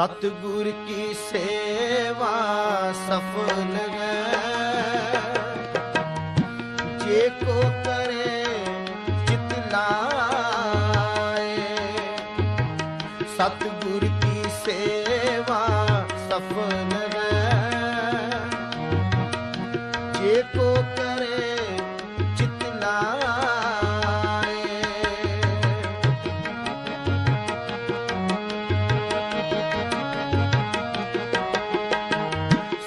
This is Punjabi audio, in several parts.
ਸਤਿਗੁਰ ਕੀ ਸੇਵਾ ਸਫਲ ਹੈ। ਜੇ ਕੋ ਕਰੇ ਚਿਤ ਲਾਏ। ਸਤਿਗੁਰ ਕੀ ਸੇਵਾ ਸਫਲ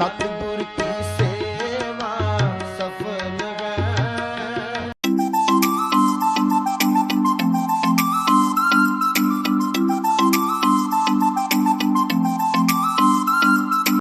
ਸਤਿ